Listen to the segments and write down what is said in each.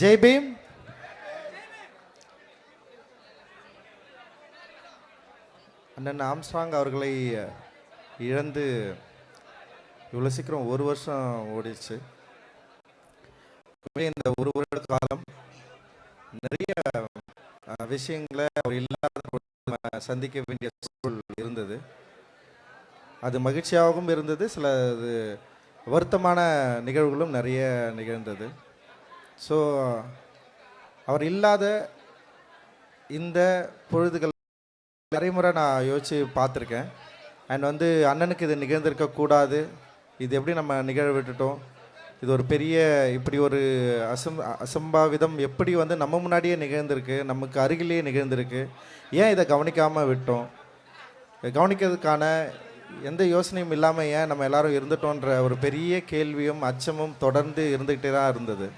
ஜெய் பீம். அண்ணன் ஆம்ஸ்ட்ராங் அவர்களை இழந்து இவ்வளோ சீக்கிரம் ஒரு வருஷம் ஓடிடுச்சு. இந்த ஒரு வருட காலம் நிறைய விஷயங்களை அவர் இல்லாத சந்திக்க வேண்டிய சூழல் இருந்தது. அது மகிழ்ச்சியாகவும் இருந்தது. சில இது வருத்தமான நிகழ்வுகளும் நிறைய நிகழ்ந்தது. ஸோ அவர் இல்லாத இந்த பொழுதுகள் நிறைய முறை நான் யோசித்து பார்த்துருக்கேன். அண்ட் வந்து அண்ணனுக்கு இது நிகழ்ந்திருக்கக்கூடாது இது எப்படி நம்ம நிகழ விட்டுட்டோம்? இது ஒரு பெரிய இப்படி ஒரு அசம் அசம்பாவிதம் எப்படி வந்து நம்ம முன்னாடியே நிகழ்ந்திருக்கு நமக்கு அருகிலேயே நிகழ்ந்திருக்கு? ஏன் இதை கவனிக்காமல் விட்டோம்? இதை கவனிக்கிறதுக்கான எந்த யோசனையும் இல்லாமல் ஏன் நம்ம எல்லாரும் இருந்துட்டோன்ற ஒரு பெரிய கேள்வியும் அச்சமும் தொடர்ந்து இருந்துக்கிட்டே தான் இருந்தது.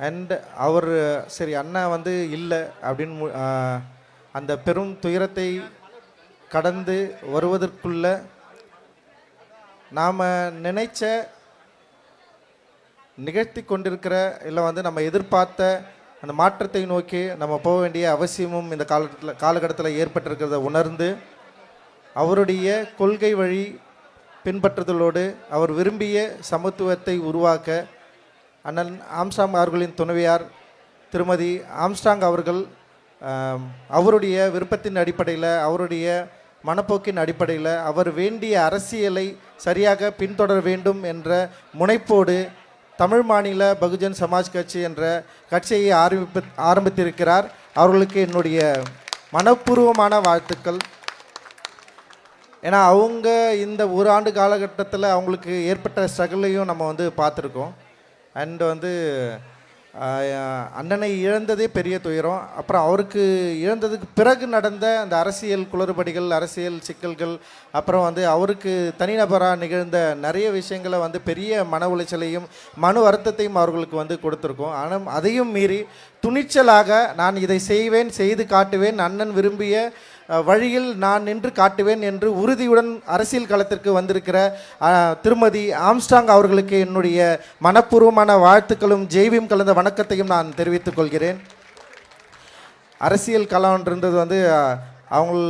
அண்ட் அவர் சரி அண்ணா வந்து இல்லை அப்படின்னு மு- அந்த பெரும் துயரத்தை கடந்து வருவதற்குள்ள நாம் நினைச்ச நிகழ்த்தி கொண்டிருக்கிற இல்லை வந்து நம்ம எதிர்பார்த்த அந்த மாற்றத்தை நோக்கி நம்ம போக வேண்டிய அவசியமும் இந்த காலத்தில் காலகட்டத்தில் ஏற்பட்டிருக்கிறத உணர்ந்து அவருடைய கொள்கை வழி பின்பற்றுதலோடு அவர் விரும்பிய சமத்துவத்தை உருவாக்க அண்ணன் ஆம்ஸ்டாங் அவர்களின் துணைவியார் திருமதி ஆம்ஸ்டாங் அவர்கள் அவருடைய விருப்பத்தின் அடிப்படையில் அவருடைய மனப்போக்கின் அடிப்படையில் அவர் வேண்டிய அரசியலை சரியாக பின்தொடர வேண்டும் என்ற முனைப்போடு தமிழ் மாநில பகுஜன் சமாஜ் கட்சி என்ற கட்சியை ஆரம்பிப்பு ஆரம்பித்திருக்கிறார். அவர்களுக்கு என்னுடைய மனப்பூர்வமான வாழ்த்துக்கள். ஏன்னா அவங்க இந்த ஒரு ஆண்டு காலகட்டத்தில் அவங்களுக்கு ஏற்பட்ட ஸ்ட்ரகிளையும் நம்ம வந்து பார்த்துருக்கோம். அண்ட் வந்து அண்ணனை இழந்ததே பெரிய துயரம். அப்புறம் அவருக்கு இழந்ததுக்கு பிறகு நடந்த அந்த அரசியல் குளறுபடிகள் அரசியல் சிக்கல்கள் அப்புறம் வந்து அவருக்கு தனிநபராக நிகழ்ந்த நிறைய விஷயங்களை வந்து பெரிய மன உளைச்சலையும் மன வருத்தத்தையும் அவர்களுக்கு வந்து கொடுத்துருக்கோம். ஆனால் அதையும் மீறி துணிச்சலாக நான் இதை செய்வேன் செய்து காட்டுவேன். அண்ணன் விரும்பிய வழியில் நான் நின்று காட்டுவேன் என்று உறுதியுடன் அரசியல் களத்திற்கு வந்திருக்கிற திருமதி ஆம்ஸ்டாங் அவர்களுக்கு என்னுடைய மனப்பூர்வமான வாழ்த்துக்களும் ஜெய்வியும் கலந்த வணக்கத்தையும் நான் தெரிவித்துக் கொள்கிறேன். அரசியல் களம்ன்றது வந்து அவங்கள்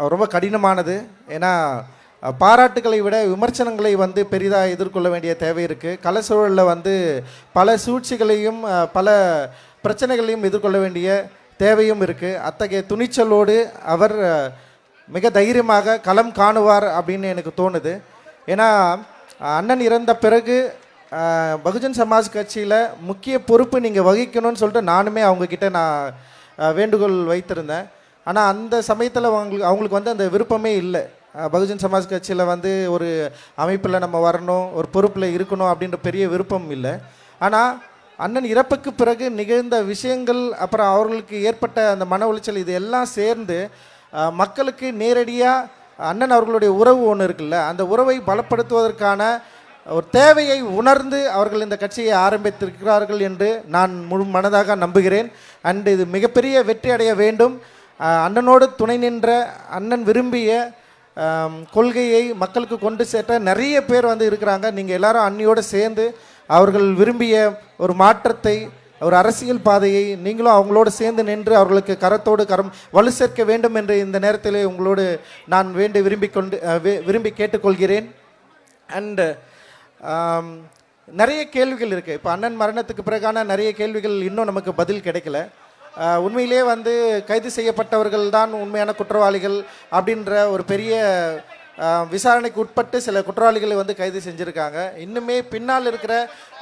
அவங்க ரொம்ப கடினமானது. ஏன்னா பாராட்டுகளை விட விமர்சனங்களை வந்து பெரிதாக எதிர்கொள்ள வேண்டிய தேவை இருக்குது கல சூழலில் வந்து பல சூழ்ச்சிகளையும் பல பிரச்சனைகளையும் எதிர்கொள்ள வேண்டிய தேவையும் இருக்குது அத்தகைய துணிச்சலோடு அவர் மிக தைரியமாக களம் காணுவார் அப்படின்னு எனக்கு தோணுது. ஏன்னா அண்ணன் இறந்த பிறகு பகுஜன் சமாஜ் கட்சியில் முக்கிய பொறுப்பு நீங்கள் வகிக்கணும்னு சொல்லிட்டு நானுமே அவங்கக்கிட்ட நான் வேண்டுகோள் வைத்திருந்தேன். ஆனால் அந்த சமயத்தில் அவங்களுக்கு அவங்களுக்கு வந்து அந்த விருப்பமே இல்லை. பகுஜன் சமாஜ் கட்சியில் வந்து ஒரு அமைப்பில் நம்ம வரணும் ஒரு பொறுப்பில் இருக்கணும் அப்படின்ற பெரிய விருப்பம் இல்லை. ஆனால் அண்ணன் இறப்புக்கு பிறகு நிகழ்ந்த விஷயங்கள் அப்புறம் அவர்களுக்கு ஏற்பட்ட அந்த மன உளைச்சல் இது எல்லாம் சேர்ந்து மக்களுக்கு நேரடியாக அண்ணன் அவர்களுடைய உறவு ஒன்று இருக்குல்ல அந்த உறவை பலப்படுத்துவதற்கான ஒரு தேவையை உணர்ந்து அவர்கள் இந்த கட்சியை ஆரம்பித்திருக்கிறார்கள் என்று நான் முழு மனதாக நம்புகிறேன். அண்ட் இது மிகப்பெரிய வெற்றி அடைய வேண்டும். அண்ணனோடு துணை நின்ற அண்ணன் விரும்பிய கொள்கையை மக்களுக்கு கொண்டு சேர்த்த நிறைய பேர் வந்து இருக்கிறாங்க. நீங்கள் எல்லாரும் அன்னியோடு சேர்ந்து அவர்கள் விரும்பிய ஒரு மாற்றத்தை ஒரு அரசியல் பாதையை நீங்களும் அவங்களோடு சேர்ந்து நின்று அவர்களுக்கு கரத்தோடு கரம் வலு சேர்க்க வேண்டும் என்று இந்த நேரத்திலே உங்களோடு நான் வேண்டி விரும்பி கொண்டு விரும்பி கேட்டுக்கொள்கிறேன். அண்டு நிறைய கேள்விகள் இருக்குது இப்போ அண்ணன் மரணத்துக்கு பிறகான நிறைய கேள்விகள் இன்னும் நமக்கு பதில் கிடைக்கல. உண்மையிலே வந்து கைது செய்யப்பட்டவர்கள் தான் உண்மையான குற்றவாளிகள் அப்படின்ற ஒரு பெரிய விசாரணைக்கு உட்பட்டு சில குற்றவாளிகளை வந்து கைது செஞ்சுருக்காங்க. இன்னுமே பின்னால் இருக்கிற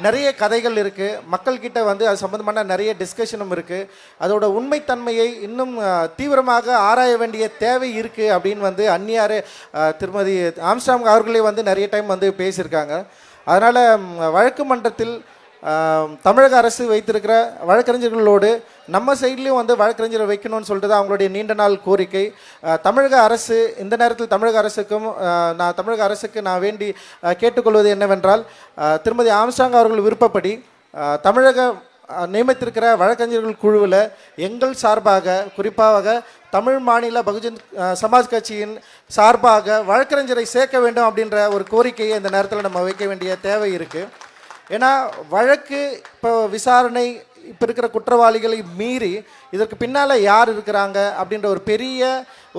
நிறைய கதைகள் இருக்குது மக்கள்கிட்ட வந்து அது சம்மந்தமான நிறைய டிஸ்கஷனும் இருக்குது அதோட உண்மைத்தன்மையை இன்னும் தீவிரமாக ஆராய வேண்டிய தேவை இருக்குது அப்படின்னு வந்து அந்நியார் திருமதி ஆம்ஸ்டாங் அவர்களே வந்து நிறைய டைம் வந்து பேசியிருக்காங்க. அதனால் வழக்கு மன்றத்தில் தமிழக அரசு வைத்திருக்கிற வழக்கறிஞர்களோடு நம்ம சைட்லேயும் வந்து வழக்கறிஞரை வைக்கணும்னு சொல்லிட்டு தான் அவங்களுடைய நீண்ட நாள் கோரிக்கை. தமிழக அரசு இந்த நேரத்தில் தமிழக அரசுக்கும் நான் தமிழக அரசுக்கு நான் வேண்டி கேட்டுக்கொள்வது என்னவென்றால் திருமதி ஆம்ஸ்டாங் அவர்கள் விருப்பப்படி தமிழக நியமித்திருக்கிற வழக்கறிஞர்கள் குழுவில் எங்கள் சார்பாக குறிப்பாக தமிழ் மாநில பகுஜன் சமாஜ் கட்சியின் சார்பாக வழக்கறிஞரை சேர்க்க வேண்டும் அப்படின்ற ஒரு கோரிக்கையை இந்த நேரத்தில் நம்ம வைக்க வேண்டிய தேவை இருக்குது ஏன்னா வழக்கு இப்போ விசாரணை இப்போ இருக்கிற குற்றவாளிகளை மீறி இதற்கு பின்னால் யார் இருக்கிறாங்க அப்படின்ற ஒரு பெரிய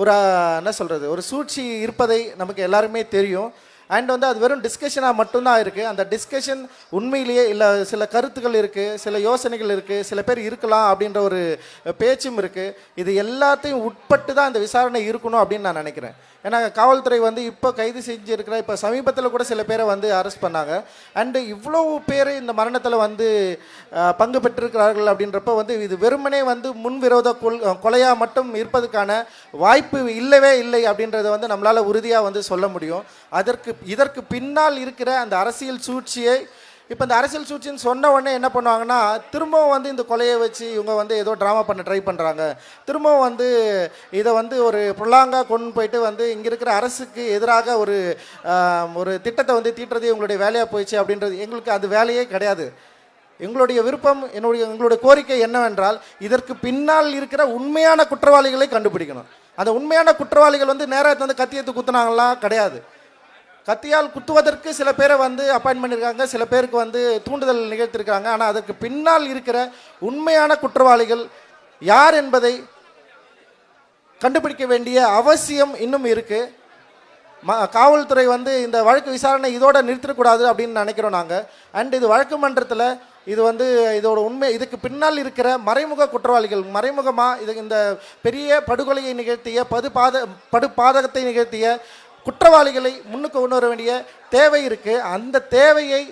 ஒரு என்ன சொல்கிறது ஒரு சூழ்ச்சி இருப்பதை நமக்கு எல்லாருமே தெரியும். அண்ட் வந்து அது வெறும் டிஸ்கஷனாக மட்டும்தான் இருக்குது அந்த டிஸ்கஷன் உண்மையிலேயே இல்லை சில கருத்துக்கள் இருக்குது சில யோசனைகள் இருக்குது சில பேர் இருக்கலாம் அப்படின்ற ஒரு பேச்சும் இருக்குது இது எல்லாத்தையும் உட்பட்டு தான் அந்த விசாரணை இருக்கணும் அப்படின்னு நான் நினைக்கிறேன். ஏன்னா காவல்துறை வந்து இப்போ கைது செஞ்சுருக்கிற இப்போ சமீபத்தில் கூட சில பேரை வந்து அரெஸ்ட் பண்ணாங்க. அண்டு இவ்வளோ பேர் இந்த மரணத்தில் வந்து பங்கு பெற்றிருக்கிறார்கள் அப்படின்றப்ப வந்து இது வெறுமனே வந்து முன்விரோத கொல் கொலையாக மட்டும் இருப்பதற்கான வாய்ப்பு இல்லவே இல்லை அப்படின்றத வந்து நம்மளால் உறுதியாக வந்து சொல்ல முடியும். அதற்கு இதற்கு பின்னால் இருக்கிற அந்த அரசியல் சூழ்ச்சியை இப்போ இந்த அரசியல் சூழ்ச்சின்னு சொன்ன உடனே என்ன பண்ணுவாங்கன்னா திரும்பவும் வந்து இந்த கொலையை வச்சு இவங்க வந்து ஏதோ ட்ராமா பண்ண ட்ரை பண்ணுறாங்க திரும்பவும் வந்து இதை வந்து ஒரு புல்லாங்காக கொண்டு போயிட்டு வந்து இங்கே இருக்கிற அரசுக்கு எதிராக ஒரு ஒரு திட்டத்தை வந்து தீட்டுறது இவங்களுடைய வேலையாக போயிடுச்சு அப்படின்றது எங்களுக்கு அது வேலையே கிடையாது. எங்களுடைய விருப்பம் என்னுடைய எங்களுடைய கோரிக்கை என்னவென்றால் இதற்கு பின்னால் இருக்கிற உண்மையான குற்றவாளிகளை கண்டுபிடிக்கணும். அந்த உண்மையான குற்றவாளிகள் வந்து நேரத்தை வந்து கத்தியத்து குத்துனாங்கலாம் கிடையாது. கத்தியால் குத்துவதற்கு சில பேரை வந்து அப்பாயின்ட் பண்ணியிருக்காங்க. சில பேருக்கு வந்து தூண்டுதல் நிகழ்த்திருக்காங்க ஆனால் அதற்கு பின்னால் இருக்கிற உண்மையான குற்றவாளிகள் யார் என்பதை கண்டுபிடிக்க வேண்டிய அவசியம் இன்னும் இருக்குது ம காவல்துறை வந்து இந்த வழக்கு விசாரணை இதோட நிறுத்திடக்கூடாது அப்படின்னு நினைக்கிறோம் நாங்கள் அண்ட் இது வழக்கு மன்றத்தில் இது வந்து இதோட உண்மை இதுக்கு பின்னால் இருக்கிற மறைமுக குற்றவாளிகள் மறைமுகமாக இது இந்த பெரிய படுகொலையை நிகழ்த்திய பது பாத படு பாதகத்தை நிகழ்த்திய குற்றவாளிகளை முன்னுக்கு கொண்டு வர வேண்டிய தேவை இருக்குது அந்த தேவையை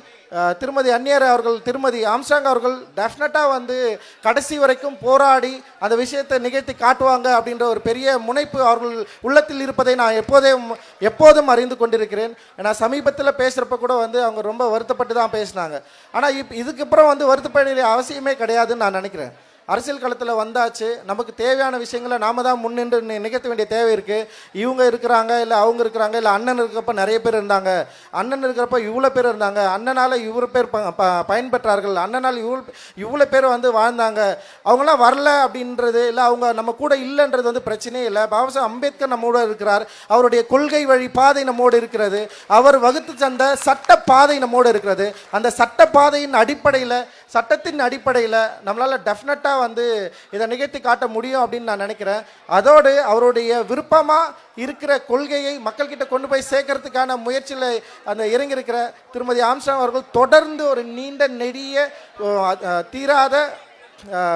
திருமதி அந்நியர் அவர்கள் திருமதி ஆம்சாங் அவர்கள் டெஃபினட்டாக வந்து கடைசி வரைக்கும் போராடி அந்த விஷயத்தை நிகழ்த்தி காட்டுவாங்க அப்படின்ற ஒரு பெரிய முனைப்பு அவர்கள் உள்ளத்தில் இருப்பதை நான் எப்போதே எப்போதும் அறிந்து கொண்டிருக்கிறேன். ஏன்னா சமீபத்தில் பேசுகிறப்ப கூட வந்து அவங்க ரொம்ப வருத்தப்பட்டு தான் பேசினாங்க. ஆனால் இப் இதுக்கப்புறம் வந்து வருத்தப்பட வேண்டிய அவசியமே கிடையாதுன்னு நான் நினைக்கிறேன். அரசியல் களத்தில் வந்தாச்சு. நமக்கு தேவையான விஷயங்களை நாம தான் முன்னின்று நிகழ்த்த வேண்டிய தேவை இருக்குது இவங்க இருக்கிறாங்க இல்லை அவங்க இருக்கிறாங்க இல்லை அண்ணன் இருக்கிறப்ப நிறைய பேர் இருந்தாங்க. அண்ணன் இருக்கிறப்ப இவ்வளோ பேர் இருந்தாங்க. அண்ணனால் இவ்வளோ பேர் ப ப- பயன்பெற்றார்கள். அண்ணனால் இவ்வளோ இவ்வளோ பேர் வந்து வாழ்ந்தாங்க. அவங்களாம் வரல அப்படின்றது இல்லை அவங்க நம்ம கூட இல்லைன்றது வந்து பிரச்சனையே இல்லை. பாபா சாஹேப் அம்பேத்கர் நம்மோட இருக்கிறார். அவருடைய கொள்கை வழி பாதை நம்மோடு இருக்கிறது. அவர் வகுத்து தந்த சட்ட பாதை நம்மோடு இருக்கிறது. அந்த சட்ட பாதையின் அடிப்படையில் சட்டத்தின் அடிப்படையில் நம்மளால் டெஃபினட்டாக வந்து இதை நிகழ்த்தி காட்ட முடியும் அப்படின்னு நான் நினைக்கிறேன். அதோடு அவருடைய விருப்பமாக இருக்கிற கொள்கையை மக்கள்கிட்ட கொண்டு போய் சேர்க்கறதுக்கான முயற்சியில் அந்த இறங்கியிருக்கிற திருமதி ஆம்ஸ்டாங் அவர்கள் தொடர்ந்து ஒரு நீண்ட நெடிய தீராத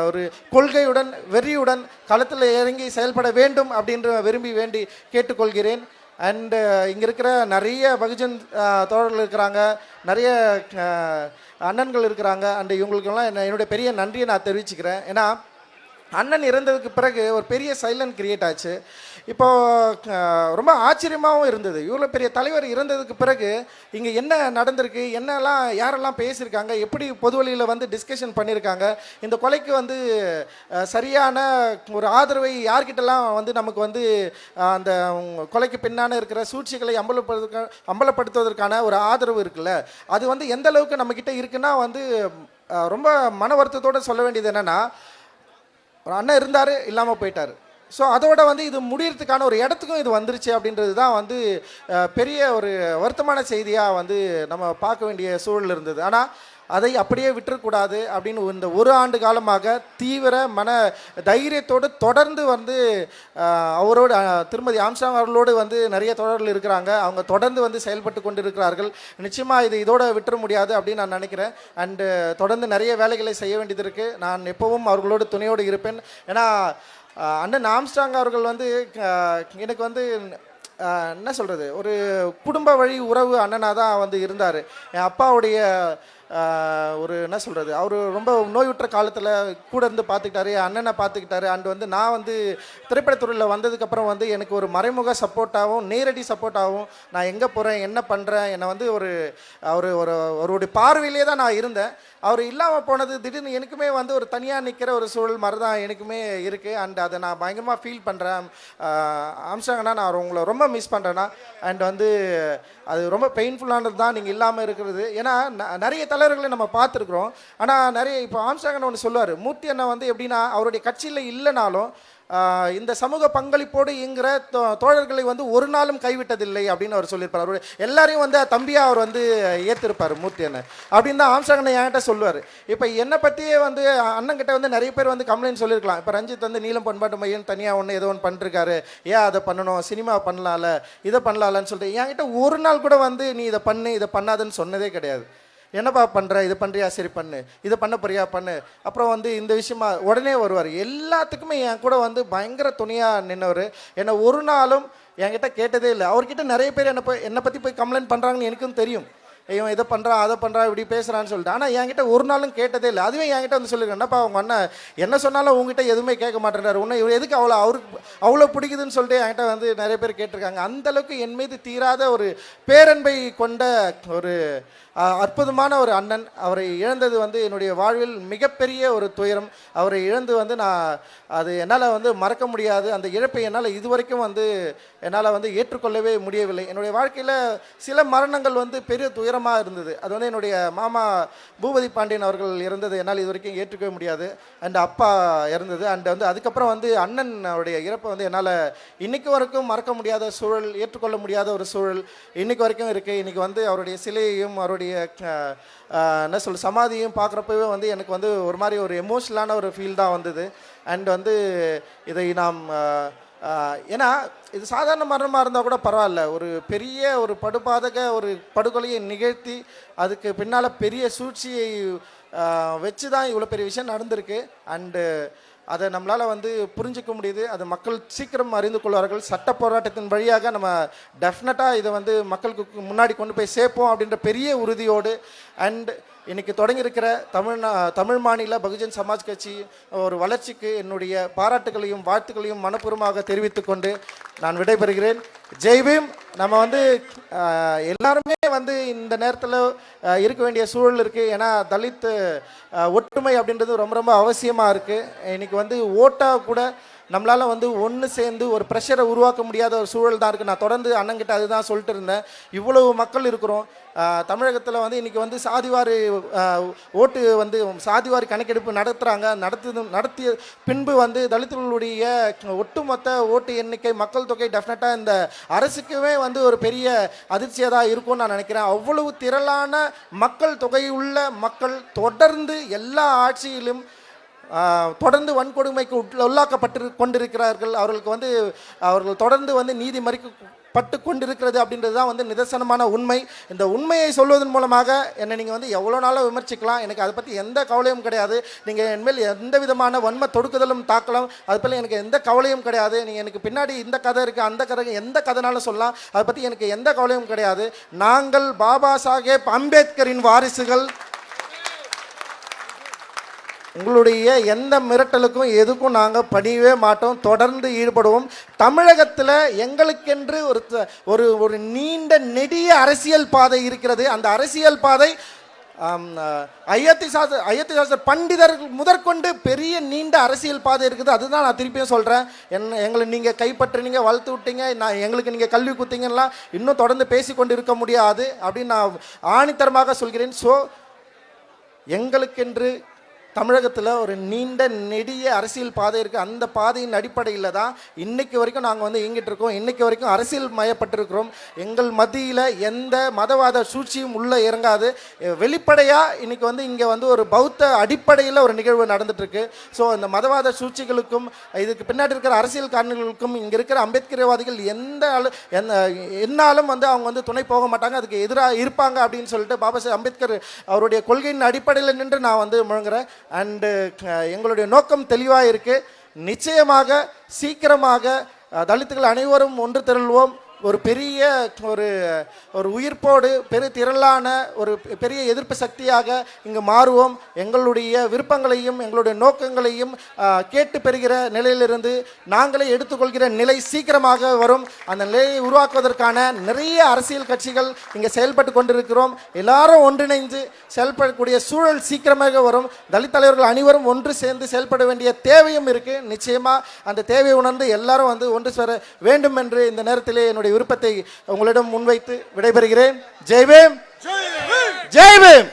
ஒரு கொள்கையுடன் வெறியுடன் களத்தில் இறங்கி செயல்பட வேண்டும் அப்படின்ற விரும்பி வேண்டி கேட்டுக்கொள்கிறேன். அண்டு uh, இங்கே இருக்கிற நிறைய பகுஜன் uh, தோழர்கள் இருக்கிறாங்க. நிறைய uh, அண்ணன்கள் இருக்கிறாங்க. அண்டு இவங்களுக்கெல்லாம் என்ன என்னுடைய பெரிய நன்றியை நான் தெரிவிச்சுக்கிறேன். ஏன்னா அண்ணன் இறந்ததுக்கு பிறகு ஒரு பெரிய சைலண்ட் கிரியேட் ஆச்சு. இப்போ ரொம்ப ஆச்சரியமாகவும் இருந்தது. இவ்வளோ பெரிய தலைவர் இறந்ததுக்கு பிறகு இங்கே என்ன நடந்திருக்கு? என்னெல்லாம் யாரெல்லாம் பேசியிருக்காங்க? எப்படி பொது வழியில் வந்து டிஸ்கஷன் பண்ணியிருக்காங்க? இந்த கொலைக்கு வந்து சரியான ஒரு ஆதரவை யார்கிட்டலாம் வந்து நமக்கு வந்து அந்த கொலைக்கு பின்னான இருக்கிற சூழ்ச்சிகளை அம்பலப்படுத்த அம்பலப்படுத்துவதற்கான ஒரு ஆதரவு இருக்குல்ல? அது வந்து எந்த அளவுக்கு நம்மக்கிட்ட இருக்குன்னா வந்து ரொம்ப மன வருத்தத்தோடு சொல்ல வேண்டியது என்னென்னா ஒரு அண்ணன் இருந்தார் இல்லாமல் போயிட்டார். ஸோ அதோட வந்து இது முடியறதுக்கான ஒரு இடத்துக்கும் இது வந்துருச்சு அப்படின்றது தான் வந்து பெரிய ஒரு வருத்தமான செய்தியாக வந்து நம்ம பார்க்க வேண்டிய சூழல் இருந்தது. ஆனால் அதை அப்படியே விட்டுறக்கூடாது அப்படின்னு இந்த ஒரு ஆண்டு காலமாக தீவிர மன தைரியத்தோடு தொடர்ந்து வந்து அவரோடு திருமதி ஆம்சாங் அவர்களோடு வந்து நிறைய தொடர்கள் இருக்கிறாங்க. அவங்க தொடர்ந்து வந்து செயல்பட்டு கொண்டு இருக்கிறார்கள் நிச்சயமாக இது இதோட விட்டுற முடியாது அப்படின்னு நான் நினைக்கிறேன். அண்டு தொடர்ந்து நிறைய வேலைகளை செய்ய வேண்டியது இருக்குது நான் எப்பவும் அவர்களோடு துணையோடு இருப்பேன். ஏன்னா அண்ணன் ஆம்ஸ்டாங் அவர்கள் வந்து எனக்கு வந்து என்ன சொல்கிறது ஒரு குடும்ப வழி உறவு அண்ணனாக தான் வந்து இருந்தார். என் அப்பாவுடைய ஒரு என்ன சொல்கிறது அவர் ரொம்ப நோயுற்ற காலத்தில் கூட இருந்து பார்த்துக்கிட்டாரு என் அண்ணனை பார்த்துக்கிட்டாரு அண்ட் வந்து நான் வந்து திரைப்படத்துறையில் வந்ததுக்கப்புறம் வந்து எனக்கு ஒரு மறைமுக சப்போர்ட்டாகவும் நேரடி சப்போர்ட்டாகவும் நான் எங்கே போகிறேன் என்ன பண்ணுறேன் என்னை வந்து ஒரு அவர் ஒரு அவருடைய பார்வையிலே தான் நான் இருந்தேன். அவர் இல்லாமல் போனது திடீர்னு எனக்குமே வந்து ஒரு தனியாக நிற்கிற ஒரு சூழல் மாதிரி தான் எனக்குமே இருக்குது அண்ட் அதை நான் பயங்கரமாக ஃபீல் பண்ணுறேன் அம்சாங்கண்ணா நான் உங்களை ரொம்ப மிஸ் பண்ணுறேன்னா அண்ட் வந்து அது ரொம்ப பெயின்ஃபுல்லானது தான் நீங்கள் இல்லாமல் இருக்கிறது. ஏன்னா ந- நிறைய தலைவர்களை நம்ம பார்த்துருக்குறோம். ஆனால் நிறைய இப்போ ஆம்சாங்கண்ணா ஒன்று சொல்லுவார் மூர்த்தி அண்ணா வந்து எப்படின்னா அவருடைய கட்சியில் இல்லைனாலும் இந்த சமூக பங்களிப்போடு இங்கிற தோ- தோழர்களை வந்து ஒரு நாளும் கைவிட்டதில்லை அப்படின்னு அவர் சொல்லியிருப்பார். அவர் எல்லாரையும் வந்து தம்பியா அவர் வந்து ஏற்றிருப்பார் மூர்த்தி அண்ணன். அப்படின்னு தான் ஆம்சாங் அண்ணன் என்கிட்ட சொல்லுவார். இப்போ என்னை பற்றியே வந்து அண்ணங்கிட்ட வந்து நிறைய பேர் வந்து கம்ப்ளைண்ட் சொல்லியிருக்கலாம். இப்போ ரஞ்சித் வந்து நீலம் பண்பாட்டு மையம் தனியாக ஒன்று ஏதோ ஒன்று பண்ணிருக்காரு ஏன் அதை பண்ணணும்? சினிமா பண்ணலாம்ல. இதை பண்ணலாம்லன்னு சொல்லிட்டு என்கிட்ட ஒரு நாள் கூட வந்து நீ இதை பண்ணு இதை பண்ணாதுன்னு சொன்னதே கிடையாது. என்னப்பா பண்ணுற இது பண்ணுறியா சரி பண்ணு. இதை பண்ண போறியா? பண்ணு. அப்புறம் வந்து இந்த விஷயமா உடனே வருவார். எல்லாத்துக்குமே என் கூட வந்து பயங்கர துணையாக நின்னவர். என்னை ஒரு நாளும் என்கிட்ட கேட்டதே இல்லை. அவர்கிட்ட நிறைய பேர் என்னை போய் என்னை பற்றி போய் கம்ப்ளைண்ட் பண்ணுறாங்கன்னு எனக்கும் தெரியும். இவன் இதை பண்ணுறான் அதை பண்ணுறான் இப்படி பேசுகிறான்னு சொல்லிட்டு. ஆனால் என்கிட்ட ஒரு நாளும் கேட்டதே இல்லை. அதுவே என்கிட்ட வந்து சொல்லிருக்கேன் அவங்க அண்ணன் என்ன சொன்னாலும் உங்ககிட்ட எதுவுமே கேட்க மாட்டேன்றாரு. உன்னை இவர் எதுக்கு அவ்வளோ அவருக்கு அவ்வளோ பிடிக்குதுன்னு சொல்லிட்டு என்கிட்ட வந்து நிறைய பேர் கேட்டிருக்காங்க. அந்த அளவுக்கு என் மீது தீராத ஒரு பேரன்பை கொண்ட ஒரு அற்புதமான ஒரு அண்ணன். அவரை இழந்தது வந்து என்னுடைய வாழ்வில் மிகப்பெரிய ஒரு துயரம். அவரை இழந்து வந்து நான் அது என்னால் வந்து மறக்க முடியாது. அந்த இழப்பை என்னால் இதுவரைக்கும் வந்து என்னால் வந்து ஏற்றுக்கொள்ளவே முடியவில்லை. என்னுடைய வாழ்க்கையில் சில மரணங்கள் வந்து பெரிய துயரமாக இருந்தது. அது வந்து என்னுடைய மாமா பூபதி பாண்டியன் அவர்கள் இறந்தது என்னால் இது வரைக்கும் ஏற்றுக்கவே முடியாது. அண்ட் அப்பா இறந்தது. அண்ட் வந்து அதுக்கப்புறம் வந்து அண்ணன் அவருடைய இறப்பை வந்து என்னால் இன்னைக்கு வரைக்கும் மறக்க முடியாத சூழல் ஏற்றுக்கொள்ள முடியாத ஒரு சூழல் இன்றைக்கு வரைக்கும் இருக்குது இன்றைக்கி வந்து அவருடைய சிலையையும் அவருடைய என்ன சொல் சமாதியும் பார்க்குறப்பவே வந்து எனக்கு வந்து ஒரு மாதிரி ஒரு எமோஷ்னலான ஒரு ஃபீல் தான் வந்தது. அண்ட் வந்து இதை நாம் ஏன்னா இது சாதாரண மரணமாக இருந்தால் கூட பரவாயில்ல. ஒரு பெரிய ஒரு படுபாதக ஒரு படுகொலையை நிகழ்த்தி அதுக்கு பின்னால் பெரிய சூழ்ச்சியை வச்சு தான் இவ்வளோ பெரிய விஷயம் நடந்திருக்கு. அண்டு அதை நம்மளால் வந்து புரிஞ்சிக்க முடியுது. அது மக்கள் சீக்கிரம் அறிந்து கொள்வார்கள். சட்ட போராட்டத்தின் வழியாக நம்ம டெஃபினட்டாக இதை வந்து மக்களுக்கு முன்னாடி கொண்டு போய் சேர்ப்போம் அப்படின்ற பெரிய உறுதியோடு. அண்ட் இன்றைக்கி தொடங்கியிருக்கிற தமிழ்நா தமிழ் மாநில பகுஜன் சமாஜ் கட்சி ஒரு வளர்ச்சிக்கு என்னுடைய பாராட்டுகளையும் வாழ்த்துக்களையும் மனப்பூர்வமாக தெரிவித்துக் கொண்டு நான் விடைபெறுகிறேன். ஜெய்பீம் நம்ம வந்து எல்லாருமே வந்து இந்த நேரத்தில் இருக்க வேண்டிய சூழல் இருக்குது ஏன்னா தலித் ஒற்றுமை அப்படின்றது ரொம்ப ரொம்ப அவசியமாக இருக்குது இன்றைக்கி வந்து ஓட்டாக கூட நம்மளால் வந்து ஒன்று சேர்ந்து ஒரு ப்ரெஷரை உருவாக்க முடியாத ஒரு சூழல் தான் இருக்குது நான் தொடர்ந்து அண்ணங்கிட்ட அதுதான் சொல்லிட்டு இருந்தேன். இவ்வளவு மக்கள் இருக்கிறோம். தமிழகத்தில் வந்து இன்றைக்கி வந்து சாதிவாரி ஓட்டு வந்து சாதிவாரி கணக்கெடுப்பு நடத்துகிறாங்க நடத்து நடத்திய பின்பு வந்து தலித்துகளுடைய ஒட்டுமொத்த ஓட்டு எண்ணிக்கை மக்கள் தொகை டெஃபினட்டாக இந்த அரசுக்குமே வந்து ஒரு பெரிய அதிர்ச்சியாக தான் இருக்கும்னு நான் நினைக்கிறேன். அவ்வளவு திரளான மக்கள் தொகையுள்ள மக்கள் தொடர்ந்து எல்லா ஆட்சியிலும் தொடர்ந்து வன்கொடுமைக்கு உள்ளாக்கப்பட்டு கொண்டிருக்கிறார்கள். அவர்களுக்கு வந்து அவர்கள் தொடர்ந்து வந்து நீதி மறிக்கப்பட்டு கொண்டிருக்கிறது அப்படின்றது தான் வந்து நிதர்சனமான உண்மை. இந்த உண்மையை சொல்வதன் மூலமாக என்னை நீங்கள் வந்து எவ்வளோ நாளாக விமர்சிக்கலாம். எனக்கு அதை பற்றி எந்த கவலையும் கிடையாது. நீங்கள் என்மேல் எந்த விதமான வன்ம தொடுக்குதலும் தாக்கலாம். அது போல் எனக்கு எந்த கவலையும் கிடையாது. நீங்கள் எனக்கு பின்னாடி இந்த கதை இருக்குது அந்த கதை எந்த கதைனாலும் சொல்லலாம். அதை பற்றி எனக்கு எந்த கவலையும் கிடையாது. நாங்கள் பாபா சாஹேப் அம்பேத்கரின் வாரிசுகள். உங்களுடைய எந்த மிரட்டலுக்கும் எதுக்கும் நாங்கள் பணியவே மாட்டோம். தொடர்ந்து ஈடுபடுவோம். தமிழகத்தில் எங்களுக்கென்று ஒரு த- ஒரு ஒரு நீண்ட நெடிய அரசியல் பாதை இருக்கிறது. அந்த அரசியல் பாதை ஆம், அஹ், ஐயத்தி சாஸ்திர ஐயத்தி சாஸ்திர பண்டிதர்கள் முதற்கொண்டு பெரிய நீண்ட அரசியல் பாதை இருக்குது. அதுதான் நான் திருப்பியும் சொல்கிறேன் என்ன எங்களை நீங்கள் கைப்பற்றினீங்க வளர்த்து விட்டீங்க. நான் எங்களுக்கு நீங்கள் கல்வி கொடுத்தீங்கன்னா இன்னும் தொடர்ந்து பேசிக்கொண்டு இருக்க முடியாது அப்படின்னு நான் ஆணித்தரமாக சொல்கிறேன். ஸோ எங்களுக்கென்று தமிழகத்தில் ஒரு நீண்ட நெடிய அரசியல் பாதை இருக்குது அந்த பாதையின் அடிப்படையில் தான் இன்றைக்கு வரைக்கும் நாங்கள் வந்து இயங்கிட்டு இருக்கோம். இன்றைக்கு வரைக்கும் அரசியல் மயப்பட்டிருக்கிறோம். எங்கள் மத்தியில் எந்த மதவாத சூழ்ச்சியும் உள்ளே இறங்காது. வெளிப்படையாக இன்றைக்கி வந்து இங்கே வந்து ஒரு பௌத்த அடிப்படையில் ஒரு நிகழ்வு நடந்துட்டுருக்கு. ஸோ இந்த மதவாத சூழ்ச்சிகளுக்கும் இதுக்கு பின்னாடி இருக்கிற அரசியல் காரணங்களுக்கும் இங்கே இருக்கிற அம்பேத்கர்வாதிகள் எந்த அளவு என்னாலும் வந்து அவங்க வந்து துணை போக மாட்டாங்க. அதுக்கு எதிராக இருப்பாங்க அப்படின்னு சொல்லிட்டு பாபா சாஹேப் அம்பேத்கர் அவருடைய கொள்கையின் அடிப்படையில் நின்று நான் வந்து முழங்குறேன். அண்டு uh, எங்களுடைய நோக்கம் தெளிவாக இருக்குது நிச்சயமாக சீக்கிரமாக தலித்துகள் அனைவரும் ஒன்று திரள்வோம். ஒரு பெரிய ஒரு ஒரு உயிர்ப்போடு பெரு திரளான ஒரு பெரிய எதிர்ப்பு சக்தியாக இங்கு மாறுவோம். எங்களுடைய விருப்பங்களையும் எங்களுடைய நோக்கங்களையும் கேட்டு பெறுகிற நிலையிலிருந்து நாங்களே எடுத்துக்கொள்கிற நிலை சீக்கிரமாக வரும். அந்த நிலையை உருவாக்குவதற்கான நிறைய அரசியல் கட்சிகள் இங்கே செயல்பட்டு கொண்டிருக்கிறோம். எல்லாரும் ஒன்றிணைந்து செயல்படக்கூடிய சூழல் சீக்கிரமாக வரும். தலித் தலைவர்கள் அனைவரும் ஒன்று சேர்ந்து செயல்பட வேண்டிய தேவையும் இருக்குது நிச்சயமாக அந்த தேவையை உணர்ந்து எல்லாரும் வந்து ஒன்று சேர வேண்டும் என்று இந்த நேரத்திலே என்னுடைய விருப்பத்தை உங்களிடம் முன்வைத்து விடைபெறுகிறேன். ஜெய்பீம். ஜெய்பீம்.